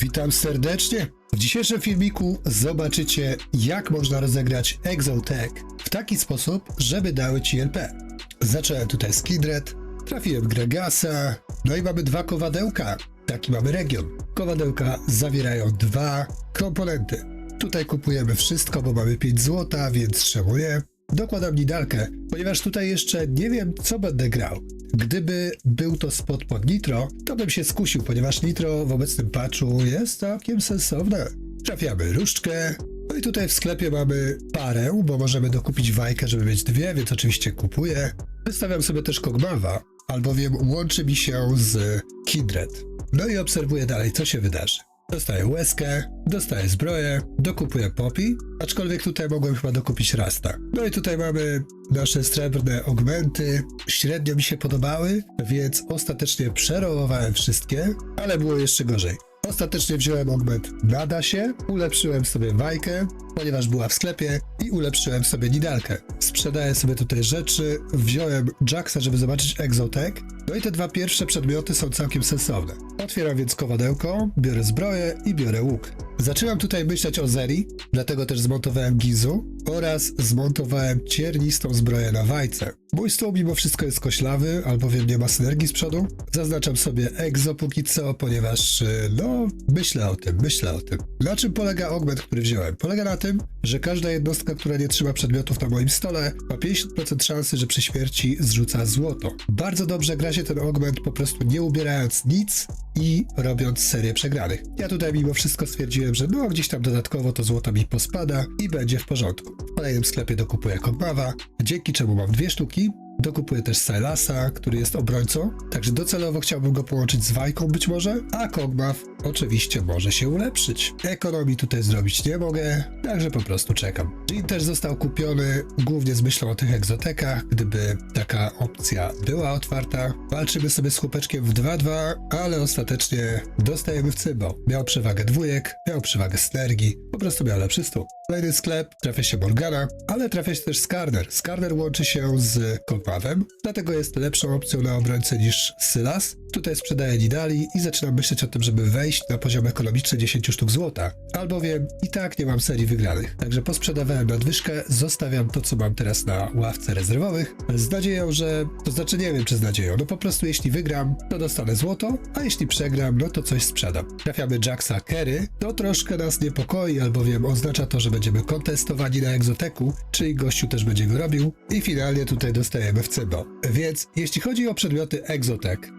Witam serdecznie. W dzisiejszym filmiku zobaczycie, jak można rozegrać Exotech w taki sposób, żeby dały ci LP. Zacząłem tutaj z Kindred, trafiłem Gregasa, no i mamy dwa kowadełka. Taki mamy region. Kowadełka zawierają dwa komponenty. Tutaj kupujemy wszystko, bo mamy 5 złota, więc czemu nie? Dokładam nidalkę, ponieważ tutaj jeszcze nie wiem, co będę grał. Gdyby był to spot pod Nitro, to bym się skusił, ponieważ Nitro w obecnym patchu jest całkiem sensowne. Trafiamy różdżkę, no i tutaj w sklepie mamy parę, bo możemy dokupić wajkę, żeby mieć dwie, więc oczywiście kupuję. Wystawiam sobie też Kogmawa, albowiem łączy mi się z Kindred. No i obserwuję dalej, co się wydarzy. Dostaję łezkę, dostaję zbroję, dokupuję popi, aczkolwiek tutaj mogłem chyba dokupić rasta. No i tutaj mamy nasze srebrne augmenty. Średnio mi się podobały, więc ostatecznie przerołowałem wszystkie, ale było jeszcze gorzej. Ostatecznie wziąłem augment Nada się, ulepszyłem sobie wajkę, ponieważ była w sklepie i ulepszyłem sobie nidalkę. Sprzedaję sobie tutaj rzeczy, wziąłem Jacksa, żeby zobaczyć Exotech, no i te dwa pierwsze przedmioty są całkiem sensowne. Otwieram więc kowadełko, biorę zbroję i biorę łuk. Zaczynam tutaj myśleć o Zeri, dlatego też zmontowałem Gizu oraz zmontowałem ciernistą zbroję na wajce. Mój stół mimo wszystko jest koślawy, albowiem nie ma synergii z przodu. Zaznaczam sobie Exo póki co, ponieważ y, no, myślę o tym, myślę o tym. Na czym polega augment, który wziąłem? Polega na tym, że każda jednostka, która nie trzyma przedmiotów na moim stole, ma 50% szansy, że przy śmierci zrzuca złoto. Bardzo dobrze gra się ten augment po prostu nie ubierając nic i robiąc serię przegranych. Ja tutaj mimo wszystko stwierdziłem, że no gdzieś tam dodatkowo to złoto mi pospada i będzie w porządku. W kolejnym sklepie dokupuję Kogmawa, dzięki czemu mam dwie sztuki, Dokupuję też Silasa, który jest obrońcą, także docelowo chciałbym go połączyć z Wajką być może, a Kogmaw oczywiście może się ulepszyć. Ekonomii tutaj zrobić nie mogę, także po prostu czekam. Jean też został kupiony głównie z myślą o tych egzotekach, gdyby taka opcja była otwarta. Walczymy sobie z chłopeczkiem w 2-2, ale ostatecznie dostajemy w cybo. Miał przewagę dwójek, miał przewagę synergii, po prostu miał lepszy stół. Kolejny sklep, trafia się Morgana, ale trafia się też Skarner. Skarner łączy się z Kogmawem, dlatego jest lepszą opcją na obrońcę niż Sylas. Tutaj sprzedaję Nidali i zaczynam myśleć o tym, żeby wejść na poziom ekonomiczny 10 sztuk złota, albowiem i tak nie mam serii wygranych. Także posprzedawałem nadwyżkę, zostawiam to, co mam teraz na ławce rezerwowych, z nadzieją, że, to znaczy nie wiem czy z nadzieją, no po prostu jeśli wygram, to dostanę złoto, a jeśli przegram, no to coś sprzedam. Trafiamy Jacksa Kerry, to troszkę nas niepokoi, albowiem oznacza to, że będziemy kontestowani na egzoteku, czyli gościu też będzie go robił i finalnie tutaj dostajemy w cybo. Więc jeśli chodzi o przedmioty egzotek,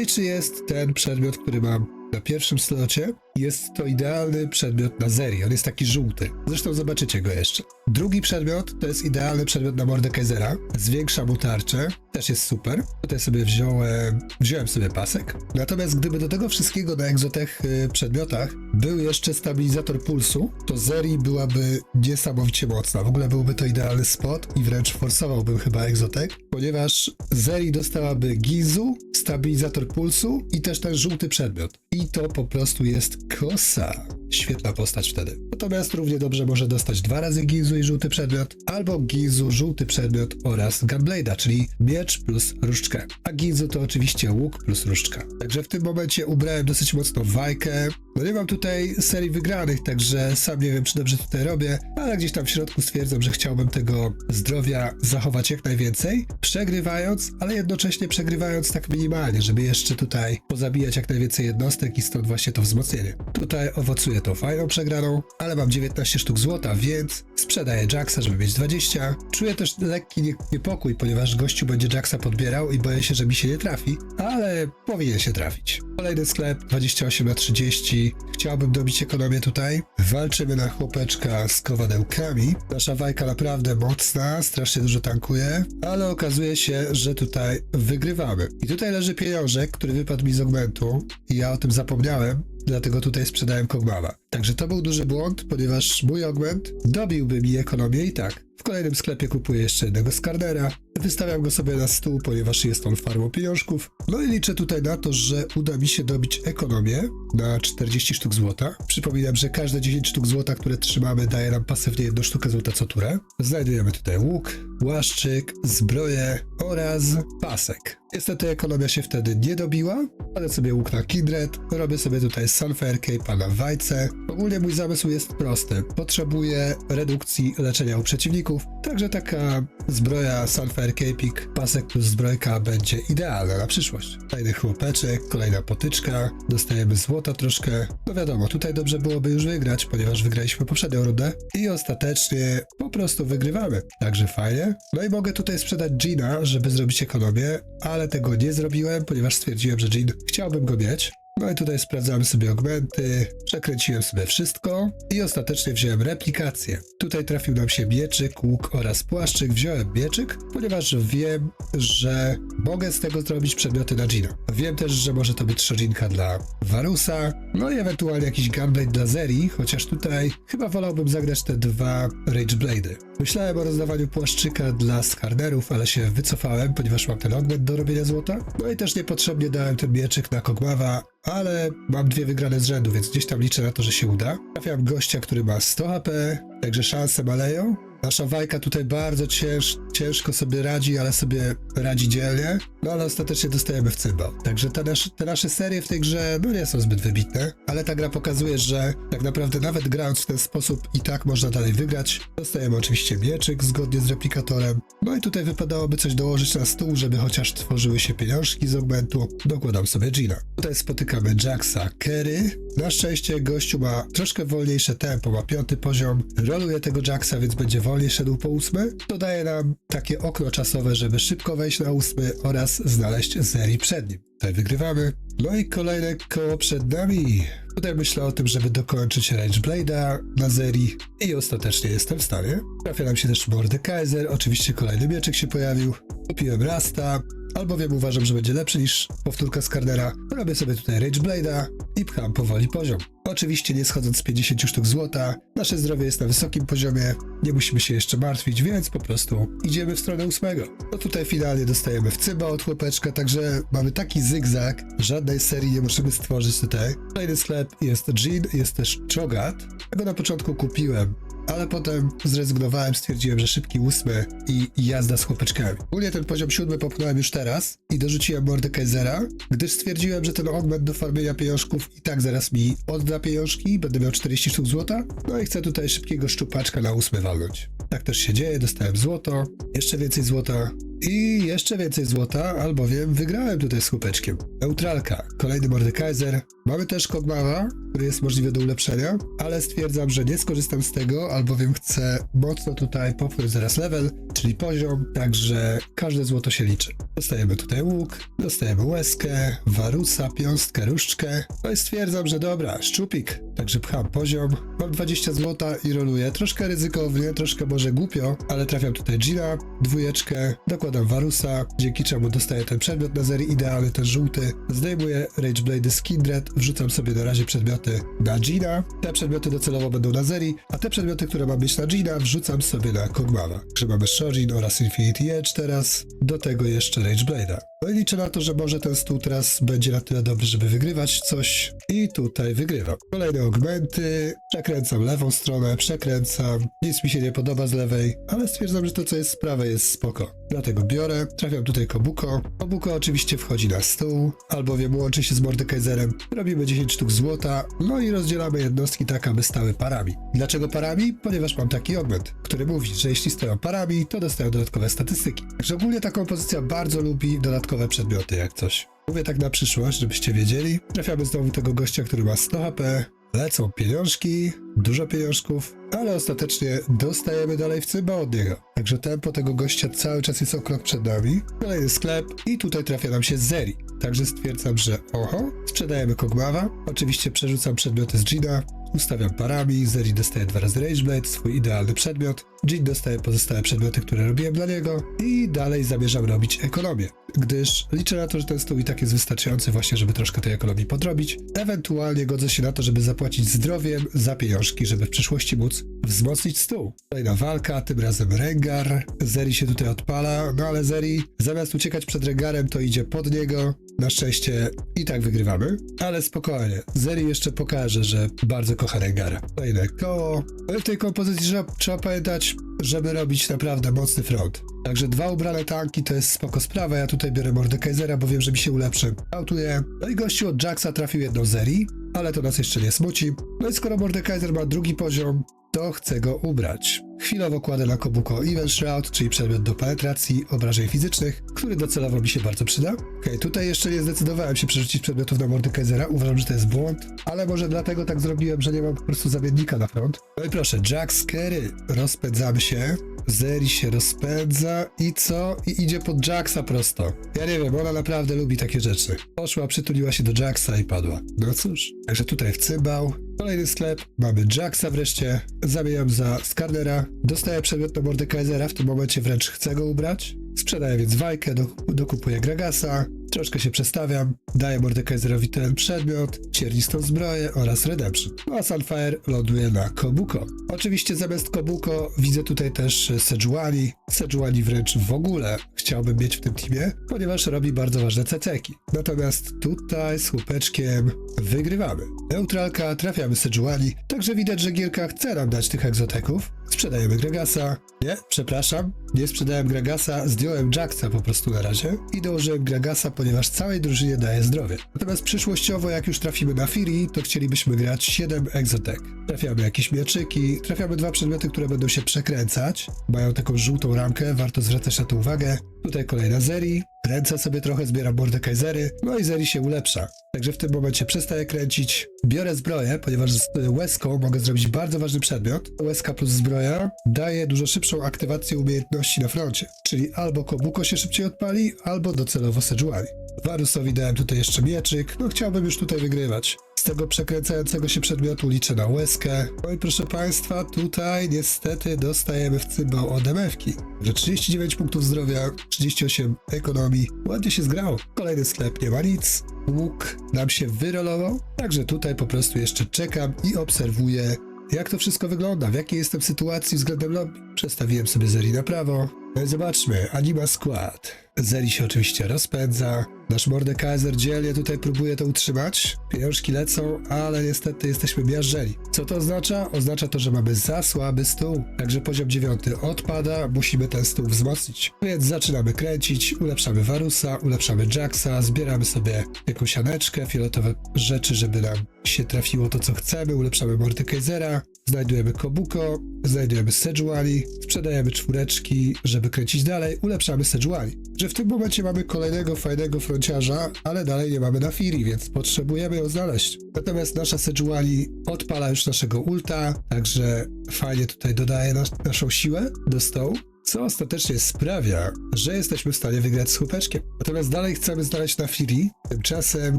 najważniejszy jest ten przedmiot, który mam na pierwszym slocie jest to idealny przedmiot na Zeri. On jest taki żółty. Zresztą zobaczycie go jeszcze. Drugi przedmiot to jest idealny przedmiot na Mordekaisera. Zwiększa mu tarczę. Też jest super. Tutaj sobie wziąłem, wziąłem sobie pasek. Natomiast gdyby do tego wszystkiego na egzotech y, przedmiotach był jeszcze stabilizator pulsu, to Zeri byłaby niesamowicie mocna. W ogóle byłby to idealny spot i wręcz forsowałbym chyba egzotek, ponieważ Zeri dostałaby Gizu, stabilizator pulsu i też ten żółty przedmiot. I to po prostu jest kosa. Świetna postać wtedy. Natomiast równie dobrze może dostać dwa razy Gizu i żółty przedmiot, albo Gizu, żółty przedmiot oraz Gunblade'a, czyli miecz plus różdżkę. A Gizu to oczywiście łuk plus różdżka. Także w tym momencie ubrałem dosyć mocno wajkę. No nie mam tutaj serii wygranych, także sam nie wiem, czy dobrze tutaj robię, ale gdzieś tam w środku stwierdzam, że chciałbym tego zdrowia zachować jak najwięcej, przegrywając, ale jednocześnie przegrywając tak minimalnie, żeby jeszcze tutaj pozabijać jak najwięcej jednostek i stąd właśnie to wzmocnienie. Tutaj owocuje to fajną przegraną, ale mam 19 sztuk złota, więc sprzedaję Jacksa, żeby mieć 20. Czuję też lekki nie- niepokój, ponieważ gościu będzie Jacksa podbierał i boję się, że mi się nie trafi, ale powinien się trafić. Kolejny sklep 28 na 30. Chciałbym dobić ekonomię tutaj. Walczymy na chłopeczka z kowadełkami. Nasza wajka naprawdę mocna, strasznie dużo tankuje, ale okazuje się, że tutaj wygrywamy. I tutaj leży pieniążek, który wypadł mi z augmentu i ja o tym zapomniałem. Dlatego tutaj sprzedałem Kogmawa. Także to był duży błąd, ponieważ mój augment dobiłby mi ekonomię i tak. W kolejnym sklepie kupuję jeszcze jednego skarnera, wystawiam go sobie na stół, ponieważ jest on farmą pieniążków. No i liczę tutaj na to, że uda mi się dobić ekonomię na 40 sztuk złota. Przypominam, że każde 10 sztuk złota, które trzymamy, daje nam pasywnie jedną sztukę złota co turę. Znajdujemy tutaj łuk, łaszczyk, zbroję oraz pasek. Niestety ekonomia się wtedy nie dobiła, ale sobie łuk na Kindred, robię sobie tutaj Sunfire Cape'a na Wajce. Ogólnie mój zamysł jest prosty. Potrzebuję redukcji leczenia u przeciwników, także taka zbroja Sunfire Cape'ik, pasek plus zbrojka będzie idealna na przyszłość. Kolejny chłopeczek, kolejna potyczka, dostajemy złota troszkę. No wiadomo, tutaj dobrze byłoby już wygrać, ponieważ wygraliśmy poprzednią rundę i ostatecznie po prostu wygrywamy. Także fajnie. No i mogę tutaj sprzedać Gina, żeby zrobić ekonomię, ale tego nie zrobiłem, ponieważ stwierdziłem, że Gin chciałbym go mieć. No i tutaj sprawdzamy sobie augmenty, przekręciłem sobie wszystko i ostatecznie wziąłem replikację. Tutaj trafił nam się mieczyk, łuk oraz płaszczyk. Wziąłem mieczyk, ponieważ wiem, że mogę z tego zrobić przedmioty na Gina. Wiem też, że może to być szorinka dla Varusa, no i ewentualnie jakiś gunblade dla Zeri, chociaż tutaj chyba wolałbym zagrać te dwa Rage Blade'y. Myślałem o rozdawaniu płaszczyka dla skarnerów, ale się wycofałem, ponieważ mam ten augment do robienia złota. No i też niepotrzebnie dałem ten mieczyk na Kogmawa, ale mam dwie wygrane z rzędu, więc gdzieś tam liczę na to, że się uda. Trafiam gościa, który ma 100 HP, także szanse maleją. Nasza wajka tutaj bardzo cięż, ciężko sobie radzi, ale sobie radzi dzielnie. No ale ostatecznie dostajemy w cymbał. Także te nasze, te nasze serie w tej grze no nie są zbyt wybitne, ale ta gra pokazuje, że tak naprawdę nawet grając w ten sposób i tak można dalej wygrać. Dostajemy oczywiście mieczyk zgodnie z replikatorem. No i tutaj wypadałoby coś dołożyć na stół, żeby chociaż tworzyły się pieniążki z augmentu. Dokładam sobie Gina. Tutaj spotykamy Jacksa Kerry. Na szczęście gościu ma troszkę wolniejsze tempo, ma piąty poziom. Roluje tego Jacksa, więc będzie wolniej szedł po ósmy. To daje nam takie okno czasowe, żeby szybko wejść na ósmy oraz znaleźć Zeri przed nim. Tutaj wygrywamy. No i kolejne koło przed nami. Tutaj myślę o tym, żeby dokończyć Rage Blade'a na Zeri i ostatecznie jestem w stanie. Trafia nam się też Mordekaiser, oczywiście kolejny mieczyk się pojawił. Kupiłem Rasta, albowiem uważam, że będzie lepszy niż powtórka Skarnera. Robię sobie tutaj Rage Blade'a i pcham powoli poziom. Oczywiście nie schodząc z 50 sztuk złota, nasze zdrowie jest na wysokim poziomie, nie musimy się jeszcze martwić, więc po prostu idziemy w stronę ósmego. No tutaj finalnie dostajemy w cyba od chłopeczka, także mamy taki zygzak, żadnej serii nie możemy stworzyć tutaj. Kolejny sklep jest Jean, jest też Chogat. Tego na początku kupiłem, ale potem zrezygnowałem, stwierdziłem, że szybki ósmy i jazda z chłopeczkami. Ogólnie ten poziom siódmy popchnąłem już teraz i dorzuciłem Mordekaisera, gdyż stwierdziłem, że ten augment do farmienia pieniążków i tak zaraz mi odda pieniążki, będę miał 40 sztuk złota, no i chcę tutaj szybkiego szczupaczka na ósmy walnąć. Tak też się dzieje, dostałem złoto, jeszcze więcej złota i jeszcze więcej złota, albowiem wygrałem tutaj z chłopeczkiem. Neutralka, kolejny Mordekaiser. Mamy też Kogmawa, który jest możliwy do ulepszenia, ale stwierdzam, że nie skorzystam z tego, albowiem chcę mocno tutaj popchnąć zaraz level, czyli poziom, także każde złoto się liczy. Dostajemy tutaj łuk, dostajemy łezkę, warusa, piąstkę, różdżkę, no i stwierdzam, że dobra, szczupik, także pcham poziom, mam 20 złota i roluję, troszkę ryzykownie, troszkę może głupio, ale trafiam tutaj Gina, dwójeczkę, dokładam warusa, dzięki czemu dostaję ten przedmiot na serii idealny, ten żółty, zdejmuję Rage Blade z Kindred, wrzucam sobie na razie przedmioty na Gina, te przedmioty docelowo będą na Zeri, a te przedmioty, które mam mieć na Gina, wrzucam sobie na Kogmawa. Także mamy Shorin oraz Infinity Edge teraz, do tego jeszcze Rage Blade'a. No i liczę na to, że może ten stół teraz będzie na tyle dobry, żeby wygrywać coś i tutaj wygrywam. Kolejne augmenty, przekręcam lewą stronę, przekręcam, nic mi się nie podoba z lewej, ale stwierdzam, że to co jest z prawej jest spoko. Dlatego biorę, trafiam tutaj Kobuko. Kobuko oczywiście wchodzi na stół, albowiem łączy się z Mordekaiserem. Robimy 10 sztuk złota, no i rozdzielamy jednostki tak, aby stały parami. Dlaczego parami? Ponieważ mam taki augment, który mówi, że jeśli stoją parami, to dostają dodatkowe statystyki. Także ogólnie ta kompozycja bardzo lubi dodatkowe przedmioty, jak coś. Mówię tak na przyszłość, żebyście wiedzieli. Trafiamy znowu tego gościa, który ma 100 HP. Lecą pieniążki, dużo pieniążków, ale ostatecznie dostajemy dalej w cyba od niego. Także tempo tego gościa cały czas jest o krok przed nami. Kolejny sklep i tutaj trafia nam się Zeri. Także stwierdzam, że oho, sprzedajemy Kogmawa. Oczywiście przerzucam przedmioty z Gina, ustawiam parami, Zeri dostaje dwa razy Rage Blade, swój idealny przedmiot, Jin dostaje pozostałe przedmioty, które robiłem dla niego i dalej zamierzam robić ekonomię, gdyż liczę na to, że ten stół i tak jest wystarczający właśnie, żeby troszkę tej ekonomii podrobić. Ewentualnie godzę się na to, żeby zapłacić zdrowiem za pieniążki, żeby w przyszłości móc wzmocnić stół. Kolejna walka, tym razem Rengar. Zeri się tutaj odpala, no ale Zeri zamiast uciekać przed Rengarem, to idzie pod niego. Na szczęście i tak wygrywamy, ale spokojnie. Zeri jeszcze pokaże, że bardzo kocha Rengara. Kolejne koło. W tej kompozycji trzeba, trzeba pamiętać, żeby robić naprawdę mocny front. Także dwa ubrane tanki to jest spoko sprawa. Ja tutaj biorę Mordekaisera, bo wiem, że mi się ulepszy. Autuję. No i gościu od Jacksa trafił jedną Zeri, ale to nas jeszcze nie smuci. No i skoro Mordekaiser ma drugi poziom, to chcę go ubrać. Chwilowo kładę na Kobuko Event Shroud, czyli przedmiot do penetracji obrażeń fizycznych, który docelowo mi się bardzo przyda. Okej, tutaj jeszcze nie zdecydowałem się przerzucić przedmiotów na Mordekaisera, uważam, że to jest błąd, ale może dlatego tak zrobiłem, że nie mam po prostu zamiennika na front. No i proszę, Jack Scary, rozpędzamy się. Zeri się rozpędza i co? I idzie pod Jacksa prosto. Ja nie wiem, ona naprawdę lubi takie rzeczy. Poszła, przytuliła się do Jacksa i padła. No cóż, także tutaj w cymbał. Kolejny sklep, mamy Jacksa wreszcie, zamieniam za Skarnera, dostaję przedmiot do Mordekaisera, w tym momencie wręcz chcę go ubrać. Sprzedaję więc Wajkę, do, dokupuję Gragasa, troszkę się przestawiam, daję Mordekaiserowi ten przedmiot, ciernistą zbroję oraz Redemption. A Sunfire ląduje na Kobuko. Oczywiście zamiast Kobuko widzę tutaj też Sejuani. Sejuani wręcz w ogóle chciałbym mieć w tym teamie, ponieważ robi bardzo ważne ceceki. Natomiast tutaj z chłopeczkiem wygrywamy. Neutralka, trafiamy Sejuani, także widać, że Gierka chce nam dać tych egzoteków. Sprzedajemy Gregasa. Nie, przepraszam, nie sprzedałem Gregasa, zdjąłem Jacksa po prostu na razie i dołożyłem Gregasa, ponieważ całej drużynie daje zdrowie. Natomiast przyszłościowo, jak już trafimy na Fury, to chcielibyśmy grać 7 egzotek. Trafiamy jakieś mieczyki, trafiamy dwa przedmioty, które będą się przekręcać. Mają taką żółtą ramkę, warto zwracać na to uwagę. Tutaj kolejna Zeri, kręcę sobie trochę, zbieram Mordekaisery, no i Zeri się ulepsza. Także w tym momencie przestaję kręcić, biorę zbroję, ponieważ z łezką mogę zrobić bardzo ważny przedmiot. Łezka plus zbroja daje dużo szybszą aktywację umiejętności na froncie, czyli albo Kobuko się szybciej odpali, albo docelowo Sejuani. Warusowi dałem tutaj jeszcze mieczyk, no chciałbym już tutaj wygrywać. Z tego przekręcającego się przedmiotu liczę na łezkę. No i proszę Państwa, tutaj niestety dostajemy w cymbał od MF-ki. Że 39 punktów zdrowia, 38 ekonomii. Ładnie się zgrało. Kolejny sklep, nie ma nic. Łuk nam się wyrolował. Także tutaj po prostu jeszcze czekam i obserwuję, jak to wszystko wygląda, w jakiej jestem sytuacji względem lobby. Przestawiłem sobie Zeri na prawo. No i zobaczmy, Anima Squad. Zeri się oczywiście rozpędza. Nasz Mordekaiser dzielnie tutaj próbuje to utrzymać. Pieniążki lecą, ale niestety jesteśmy miażdżeni. Co to oznacza? Oznacza to, że mamy za słaby stół. Także poziom dziewiąty odpada, musimy ten stół wzmocnić. Więc zaczynamy kręcić, ulepszamy Varusa, ulepszamy Jacksa, zbieramy sobie jakąś sianeczkę, fioletowe rzeczy, żeby nam się trafiło to, co chcemy, ulepszamy Mordekaisera, znajdujemy Kobuko, znajdujemy Sejuani, sprzedajemy czwóreczki, żeby kręcić dalej, ulepszamy Sejuani. Że w tym momencie mamy kolejnego fajnego fronciarza, ale dalej nie mamy na Firi, więc potrzebujemy ją znaleźć. Natomiast nasza Sejuani odpala już naszego ulta, także fajnie tutaj dodaje nas, naszą siłę do stołu. Co ostatecznie sprawia, że jesteśmy w stanie wygrać z chłopeczkiem. Natomiast dalej chcemy znaleźć na Firi. Tymczasem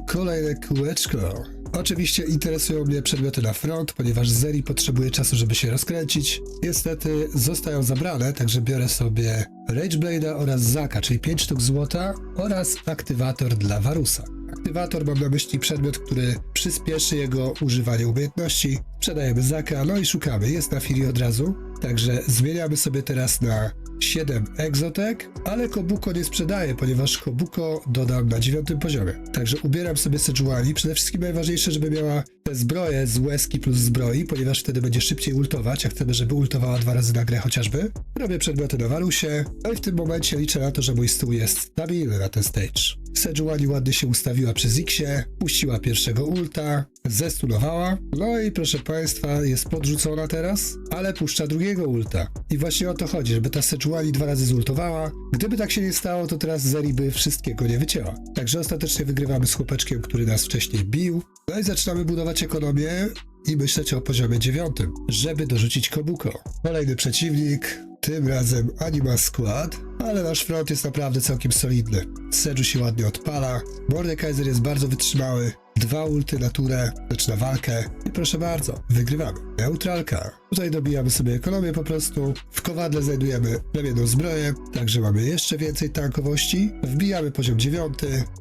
kolejne kółeczko. Oczywiście interesują mnie przedmioty na front, ponieważ Zeri potrzebuje czasu, żeby się rozkręcić. Niestety zostają zabrane, także biorę sobie Rage Blade'a oraz Zaka, czyli 5 sztuk złota oraz aktywator dla Varusa. Aktywator mam na myśli przedmiot, który przyspieszy jego używanie umiejętności. Sprzedajemy Zaka, no i szukamy. Jest na Firi od razu. Także zmieniamy sobie teraz na 7 egzotek, ale Kobuko nie sprzedaję, ponieważ Kobuko dodam na 9 poziomie. Także ubieram sobie Sejuani. Przede wszystkim najważniejsze, żeby miała te zbroje z łezki plus zbroi, ponieważ wtedy będzie szybciej ultować, a chcemy, żeby ultowała dwa razy na grę chociażby. Robię przedmioty na Warusie, no i w tym momencie liczę na to, że mój stół jest stabilny na ten stage. Sejuani ładnie się ustawiła przy Zixie, puściła pierwszego ulta, zestunowała, no i proszę Państwa, jest podrzucona teraz, ale puszcza drugiego ulta. I właśnie o to chodzi, żeby ta Sejuani dwa razy zultowała. Gdyby tak się nie stało, to teraz Zeri by wszystkiego nie wycięła. Także ostatecznie wygrywamy z chłopeczkiem, który nas wcześniej bił. No i zaczynamy budować ekonomię i myśleć o poziomie dziewiątym, żeby dorzucić Kobuko. Kolejny przeciwnik, tym razem Anima Squad, ale nasz front jest naprawdę całkiem solidny. Sedżu się ładnie odpala, Mordekaiser jest bardzo wytrzymały, dwa ulty na turę, zaczyna walkę. I proszę bardzo, wygrywamy. Neutralka. Tutaj dobijamy sobie ekonomię po prostu, w kowadle znajdujemy plemienną zbroję, także mamy jeszcze więcej tankowości, wbijamy poziom 9,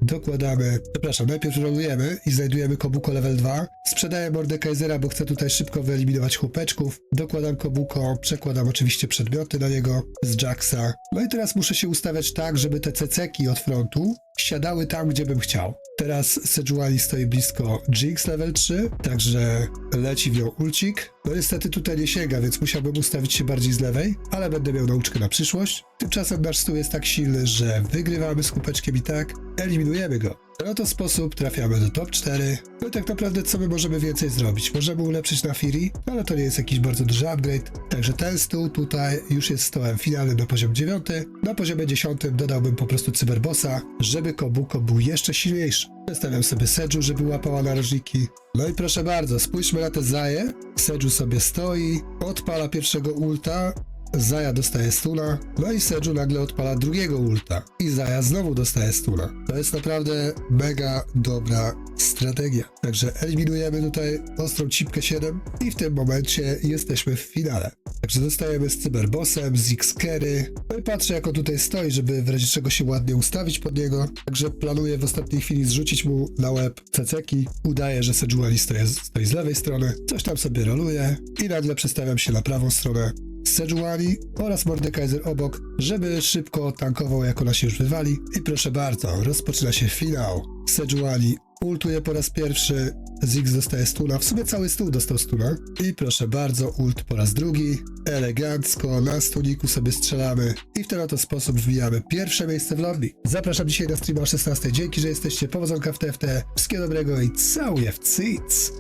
dokładamy, przepraszam, najpierw rolujemy i znajdujemy Kobuko level 2, sprzedaję Mordekaisera, bo chcę tutaj szybko wyeliminować chłopeczków, dokładam Kobuko, przekładam oczywiście przedmioty na niego z Jacksa, no i teraz muszę się ustawiać tak, żeby te ceceki od frontu siadały tam, gdzie bym chciał. Teraz Sejuani stoi blisko Jinx level 3, także leci w nią ulcik. No niestety tutaj nie sięga, więc musiałbym ustawić się bardziej z lewej, ale będę miał nauczkę na przyszłość. Tymczasem nasz stół jest tak silny, że wygrywamy z kubeczkiem i tak eliminujemy go. W ten oto sposób trafiamy do top 4. No i tak naprawdę co my możemy więcej zrobić? Możemy ulepszyć na Fury, ale to nie jest jakiś bardzo duży upgrade. Także ten stół tutaj już jest stołem finalnym na poziom 9. Na poziomie 10 dodałbym po prostu cyberbossa, żeby Kobuko był jeszcze silniejszy. Zostawiam sobie Sedżu, żeby łapała narożniki. No i proszę bardzo, spójrzmy na te zaje. Sedżu sobie stoi, odpala pierwszego ulta, Zaja dostaje stuna, no i Sedżu nagle odpala drugiego ulta. I Zaja znowu dostaje stuna. To jest naprawdę mega dobra strategia. Także eliminujemy tutaj ostrą cipkę 7 i w tym momencie jesteśmy w finale. Także zostajemy z cyberbossem, z X-Kery. No i patrzę jak on tutaj stoi, żeby w razie czego się ładnie ustawić pod niego. Także planuję w ostatniej chwili zrzucić mu na łeb ceceki. Udaję, że Sejuani stoi, stoi z lewej strony. Coś tam sobie roluje i nagle przestawiam się na prawą stronę. Sejuani oraz Mordekaiser obok, żeby szybko tankował jak ona się już wywali. I proszę bardzo, rozpoczyna się finał. Sejuani ultuje po raz pierwszy, Ziggs dostaje stuna, w sumie cały stół dostał stuna. I proszę bardzo, ult po raz drugi, elegancko, na stuniku sobie strzelamy. I w ten oto sposób wbijamy pierwsze miejsce w lobby. Zapraszam dzisiaj na streama o 16, dzięki, że jesteście, powodzonka w TFT, wszystkiego dobrego i całuję w cyc!